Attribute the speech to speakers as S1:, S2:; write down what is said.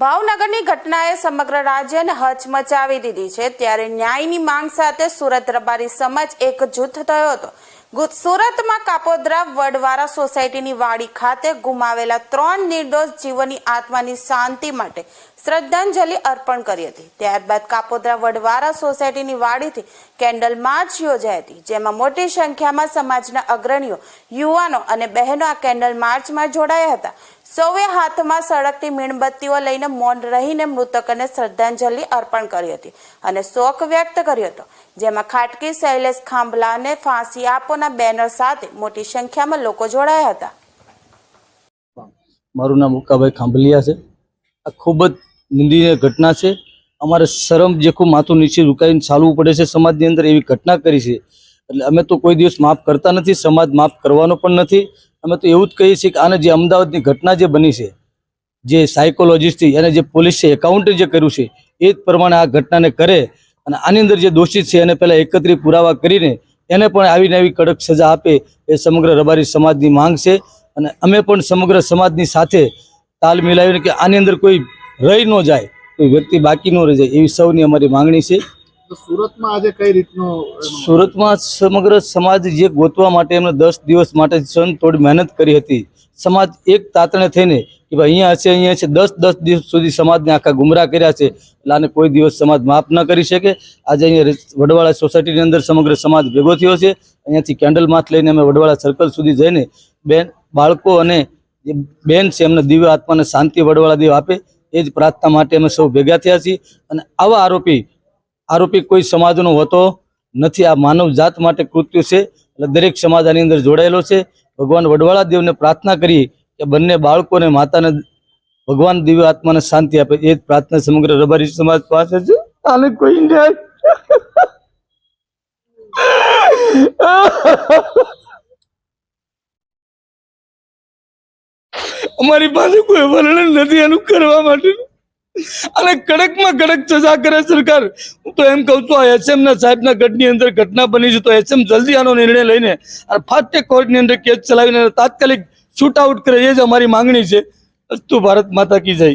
S1: ભાવનગરની ઘટનાએ સમગ્ર રાજ્યને હચમચાવી દીધી છે. ત્યારે ન્યાયની માંગ સાથે સુરત રબારી સમાજ એક જૂથ થયો હતો. સુરતમાં કાપોદ્રા વડવારા સોસાયટીની વાડી ખાતે ગુમાવેલા ત્રણ નિર્દોષ જીવોની આત્માની શાંતિ માટે શ્રદ્ધાંજલિ અર્પણ કરી હતી. ત્યારબાદ કાપોદ્રા વડવારા સોસાયટીની વાડીથી કેન્ડલ માર્ચ યોજાઈ હતી, જેમાં મોટી સંખ્યામાં સમાજના અગ્રણીઓ, યુવાનો અને બહેનો આ કેન્ડલ માર્ચમાં જોડાયા હતા. સૌએ હાથમાં સળગતી મીણબત્તીઓ લઈને મૌન રહીને મૃતકને શ્રદ્ધાંજલિ અર્પણ કરી હતી અને શોક વ્યક્ત કર્યો હતો, જેમાં ખાટકી, શૈલેષ ખાંભલાને ફાંસી આપોના બેનર સાથે મોટી સંખ્યામાં લોકો જોડાયા હતા.
S2: મારું નામ ઉકાભાઈ ખાંભલિયા છે. આ ખૂબ જ નિંદનીય ઘટના છે. અમારે શરમ જેખું માથું નીચે ઝુકાવીને ચાલવું પડે છે સમાજની અંદર એવી ઘટના કરી છે. એટલે અમે તો કોઈ દિવસ માફ કરતા નથી, સમાજ માફ કરવાનો પણ નથી. અમે તો એવું જ કહીએ છીએ કે આને જે અમદાવાદની ઘટના જે બની છે, જે સાયકોલોજીસ્ટથી અને જે પોલીસે એકાઉન્ટે જે કર્યું છે, એ જ પ્રમાણે આ ઘટનાને કરે અને આની અંદર જે દોષિત છે એને પહેલાં એકત્રિત પુરાવા કરીને એને પણ આવીને આવી કડક સજા આપે એ સમગ્ર રબારી સમાજની માંગ છે. અને અમે પણ સમગ્ર સમાજની સાથે તાલ મિલાવીને કે આની અંદર કોઈ રહી ન જાય કોઈ વ્યક્તિ બાકી ન રહી જાય એવી સૌની અમારી માંગણી છે.
S3: સુરતમાં આજે કઈ રીતનું
S2: સુરતમાં સમગ્ર સમાજ જે ગોતવા માટે એમને દસ દિવસ માટે સન થોડી મહેનત કરી હતી સમાજ એક તાતણે થઈને કે ભાઈ અહીંયા હશે અહીંયા છે દસ દસ દિવસ સુધી સમાજને આખા ગુમરાહ કર્યા છે. એટલે આને કોઈ દિવસ સમાજ માફ ન કરી શકે. આજે અહીંયા વડવાળા સોસાયટીની અંદર સમગ્ર સમાજ ભેગો થયો છે. અહીંયાથી કેન્ડલ માથ લઈને અમે વડવાળા સર્કલ સુધી જઈને બેન બાળકો અને જે બેન છે એમને દિવ્ય આત્માને શાંતિ વડવાળા દેવ આપે. એ જ પ્રાર્થના માટે અમે સૌ ભેગા થયા છીએ. અને આવા આરોપી આરોપી કોઈ સમાજનો હોતો નથી. આ માનવ જાત માટે કૃત્ય છે. એટલે દરેક સમાજ આની અંદર જોડાયેલો છે. ભગવાન વડવાળા દેવને પ્રાર્થના કરી કે બંને બાળકોને માતાને ભગવાન દિવ્ય આત્માને શાંતિ આપે. એ જ પ્રાર્થના સમગ્ર રબારી સમાજ પાસે છે. આને કોઈ ન્યાય. અમારી પાસે કોઈ વર્ણન નથી એનું કરવા માટે. અને કડકમાં કડક સજા કરે સરકાર. હું તો એમ કહું છું, આ એસએમના સાહેબના ગઢની અંદર ઘટના બની છે, તો એસએમ જલ્દી આનો નિર્ણય લઈને અને ફાસ્ટ કોર્ટની અંદર કેસ ચલાવીને તાત્કાલિક શૂટ આઉટ કરે, એ જ અમારી માંગણી છે. અસ્તુ ભારત માતા કી જય.